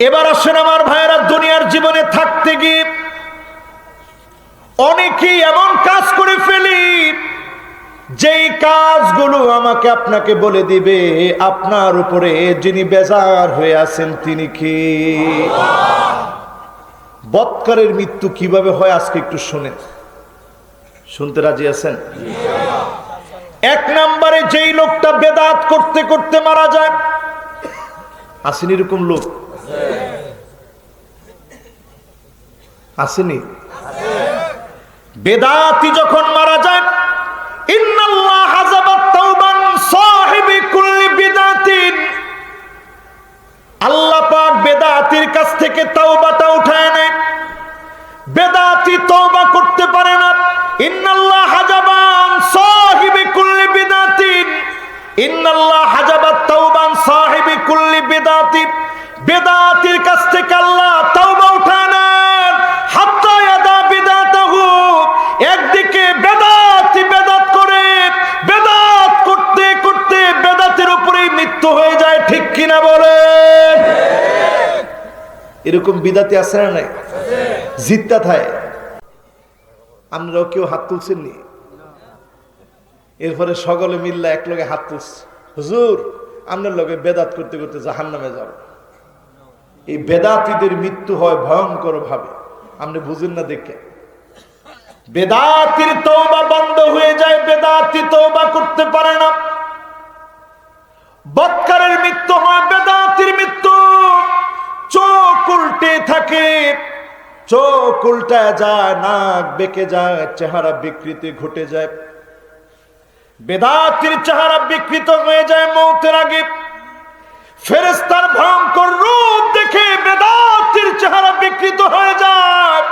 এবার আসেন আমার ভাইয়েরা, দুনিয়ার জীবনে থাকতে গিয়ে অনেকেই এমন কাজ করে ফেলি, যেই কাজগুলো আমাকে আপনাকে বলে দিবে, আপনার উপরে যিনি বেজার হয়ে আছেন তিনি কি? বৎকারের মৃত্যু কীভাবে হয় আজকে একটু শুনে। শুনতে রাজি আছেন? এক নম্বরে যেই লোকটা বেদাত করতে করতে মারা যায়, আসেন এরকম লোক। আসেনি। বেদাতি যখন মারা যায় আল্লাহ পাক বেদাতির কাছ থেকে তাওবাটা উঠায় বেদাতি তওবা করতে পারে না। ইন্নাল্লাহ হাজাবান সাহিবি কুল্লি বিদাতিন। ইন্নাল্লাহ হাজাবাত তাওবান সাহিবি কুল্লি বেদাতির কাছ থেকে আল্লাহ তাওবা উঠায় কিনা বলেন। এরকম বিদাতি আছে না নাই? জিদ্দা থায় আপনারাও কেউ হাত তুলছেন নি এরপরে সকলে মিল্লা এক লগে হাত তুলছে। হুজুর, আপনার লগে বেদাত করতে করতে জাহান নামে যাব। এই বেদাতিদের মৃত্যু হয় ভয়ঙ্কর ভাবে আপনি বুঝেন না দেখে। বেদাতির তওবা বন্ধ হয়ে যায়, বেদাতি তওবা করতে পারে না। বৎকারের মৃত্যু হয় বেদাতির মৃত্যু। চোখ উল্টে থাকে, চোখ উল্টায় যায়, নাক বেঁকে যায়, চেহারা বিকৃতি ঘটে যায়। বেদাতির চেহারা বিকৃত হয়ে যায় মৌতের আগে। ফেরেস্তার ভয়ঙ্কর রূপ দেখে বেদাতির চেহারা বিকৃত হয়ে যায়।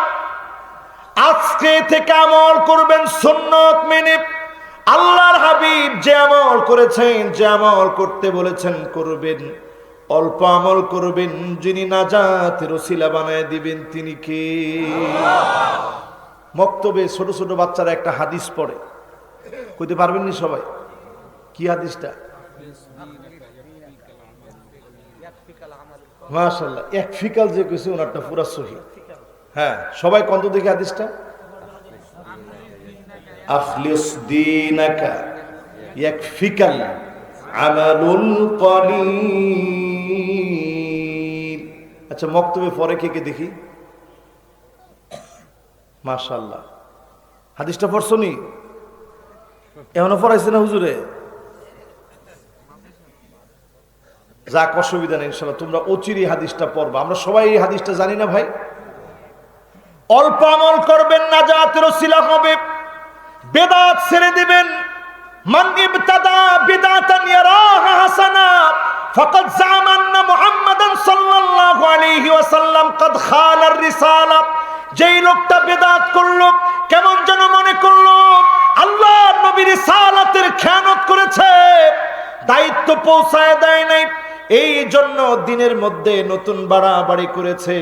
আজকে থেকে আমল করবেন সুন্নত মেনে। আল্লাহর হাবিব যে আমল করেছেন, যে আমল করতে বলেছেন, করবেন। অল্প আমল করবেন, যিনি নাজাতের ওসিলা বানায় দিবেন, তিনি কে? মক্তবে ছোট ছোট বাচ্চারা একটা হাদিস পড়ে। কইতে পারবেন নি সবাই? কি হাদিসটা? মাশাল্লাহ এক ফিকাল যে কইছে, ওনারটা পুরা সহি। হ্যাঁ সবাই কন্ত দেখে হাদিসটা? আখলিস দীনাকা ইয়াকফিকাল আমালুল কলিল। আচ্ছা মক্তবে পরে কে কে দেখি? মাশাল্লাহ হাদিসটা পড়ছো নি? এমনও পড়াইছে না হুজুরে? যাক, অসুবিধা নেই ইনশাল্লাহ তোমরা অচিরি হাদিসটা পড়বা। আমরা সবাই এই হাদিসটা জানি না ভাই? অল্প আমল করবেন না জাতের শিলা হবে। বেদাত ছেড়ে দিবেন। যেই লোকটা বেদাত করল, কেমন যেন মনে করল, আল্লাহ নবীর রিসালাতের খেয়ানত করেছে, দায়িত্ব পৌঁছায় দেয় নাই এই জন্য দিনের মধ্যে নতুন বাড়াবাড়ি করেছে।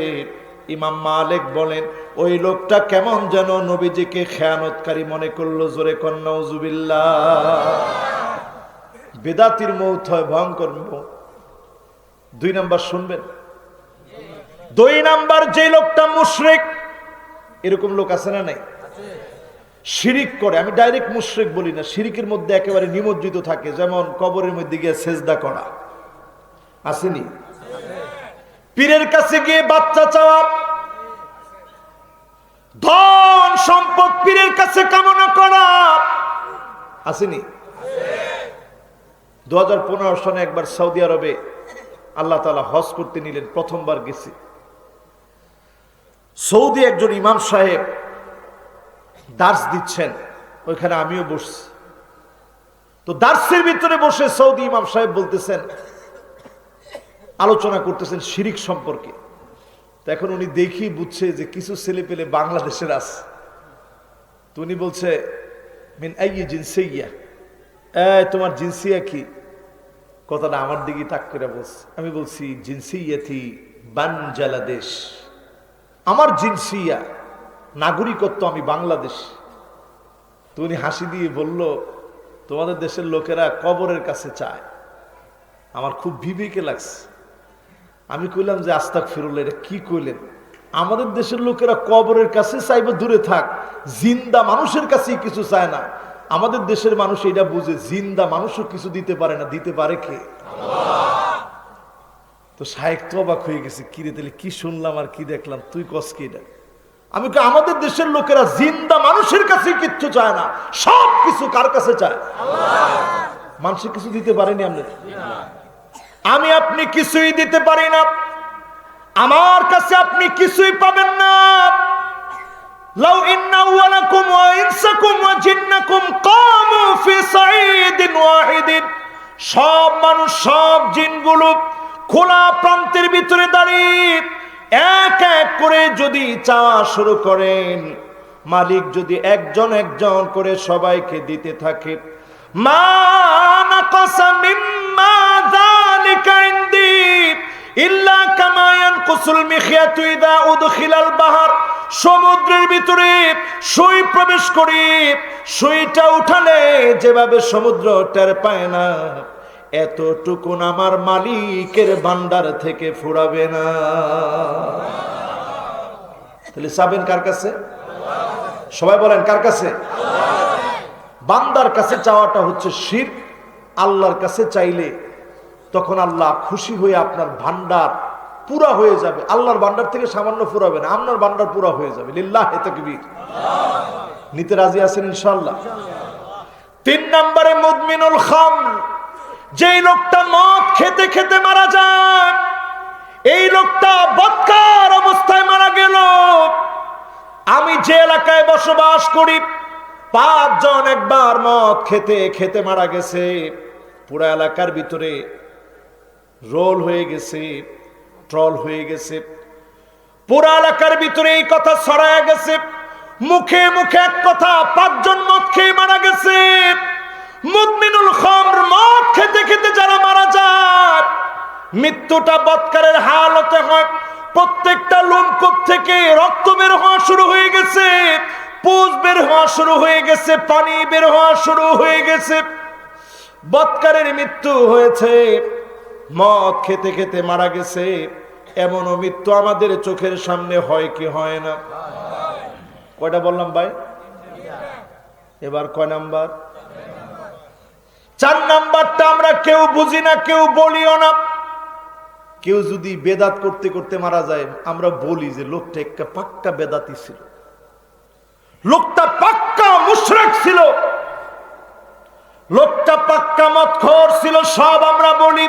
ইমাম মালিক বলেন, ওই লোকটা কেমন যেন নবীজিকে খেয়ানতকারী মনে করল, জোরে কন্যা বেদাতির মৌত হয়, ভয়ঙ্কর দুই নাম্বার শুনবেন? দুই নাম্বার যে লোকটা মুশরিক, এরকম লোক আছে না নাই? শিরিক করে, আমি ডাইরেক্ট মুশরিক বলি না, শিরিকের মধ্যে একেবারে নিমজ্জিত থাকে, যেমন কবরের মধ্যে গিয়ে সেজদা করা। আসেনি? পীরের কাছে গিয়ে বাচ্চা চাওয়া। ধন সম্পদ পীরের কাছে কামনা করা। আসেনি? দু হাজার পনেরো সনে একবার সৌদি আরবে আল্লাহ তালা হজ করতে নিলেন, প্রথমবার গেছি। সৌদি একজন ইমাম সাহেব দার্স দিচ্ছেন, ওইখানে আমিও বসছি। তো দার্সের ভিতরে বসে সৌদি ইমাম সাহেব বলতেছেন আলোচনা করতেছেন শিরিক সম্পর্কে। তো এখন উনি দেখি বুঝছে যে কিছু ছেলে পেলে বাংলাদেশের আছে। তো উনি বলছে, মিন এই জিনসিয়া? এই তোমার জিনসিয়া কি? কথাটা আমার দিকে তাক করে বলছে। আমি বলছি জিনসিয়াথি বানজালাদেশ। আমার জিনসিয়া, নাগরিকত্ব আমি বাংলাদেশ। তো উনি হাসি দিয়ে বলল, তোমাদের দেশের লোকেরা কবরের কাছে চায়। আমার খুব বিবেকে লাগছে। আমি কইলাম যে আস্তাক ফিরুল্লাহ এটা কি কইলেন? আমাদের দেশের লোকেরা কবরের কাছে চাইবে দূরে থাক। জিন্দা মানুষের কাছেই কিছু চায় না। আমাদের দেশের মানুষ এটা বুঝে জিন্দা মানুষও কিছু দিতে পারে না। দিতে পারে কে? তো শায়েক তো অবাক হয়ে গেছে কি রে তাহলে কি শুনলাম আর কি দেখলাম? তুই কস কি এটা? আমি আমাদের দেশের লোকেরা জিন্দা মানুষের কাছে কিচ্ছু চায় না। সব কিছু কার কাছে চায়? মানুষের কিছু দিতে পারেনি আমরা আমি আপনি কিছুই দিতে পারি না। আমার কাছে আপনি কিছুই পাবেন না। সব জিনগুলো খোলা প্রান্তের ভিতরে দাঁড়িয়ে এক এক করে যদি শুরু করেন, মালিক যদি একজন একজন করে সবাইকে দিতে থাকে, মা ইনদি ইল্লা কামা ইয়ানকুসুল মিখিয়াতু ইদা উদখিলাল বাহার। সমুদ্রের ভিতরে প্রবেশ করি। উঠালে যেভাবে সমুদ্র টের পায় না, এতটুকুন আমার মালিকের ভান্ডার থেকে ফুরাবে না। তাহলে চাবেন কার কাছে? সবাই বলেন, কার কাছে? বান্দার কাছে চাওয়াটা হচ্ছে শির। আল্লাহর কাছে চাইলে তখন আল্লাহ খুশি হয়ে আপনার ভান্ডার পুরা হয়ে যাবে। আল্লাহর ভান্ডার থেকে সামান্য ফুরাবে না, আপনার ভান্ডার পুরা হয়ে যাবে। লিল্লাহ তাকবীর। নিতে রাজি আছেন ইনশাআল্লাহ? তিন নম্বরে মুদমিনুল খাম, যেই লোকটা মদ খেতে খেতে মারা যায়, এই লোকটা বৎকার অবস্থায় মারা গেল। আমি যে এলাকায় বসবাস করি, পাঁচজন একবার মদ খেতে খেতে মারা গেছে। পুরা এলাকার ভিতরে রোল হয়ে গেছে, ট্রল হয়ে গেছে। পুরা এলাকার ভিতরে এই কথা ছড়ায় গেছে। মুখে মুখে এক কথা, পাঁচজন মদ খেয়ে মারা গেছে। মুদমিনুল খমর মদ খেতে খেতে যারা মারা যায়, মৃত্যুটা বৎকারের হালতে হয়। প্রত্যেকটা লোমকূপ থেকে রক্ত বের হওয়া শুরু হয়ে গেছে, পুজ বের হওয়া শুরু হয়ে গেছে, পানি বের হওয়া শুরু হয়ে গেছে। বৎকারের মৃত্যু হয়েছে। মদ খেতে খেতে মারা গেছে, এমনও মৃত্যু আমাদের চোখের সামনে হয় কি হয় না? কয়টা বললাম ভাই? এবার কয় নাম্বার? চার নাম্বারটা আমরা কেউ বুঝি না, কেউ বলিও না। কেউ যদি বেদাত করতে করতে মারা যায়, আমরা বলি যে লোকটা একটা পাক্কা বেদাতি ছিল। লোকটা পাক্কা মুশরেক ছিল। লোকটা পাক্কা মতখোর ছিল, সব আমরা বলি।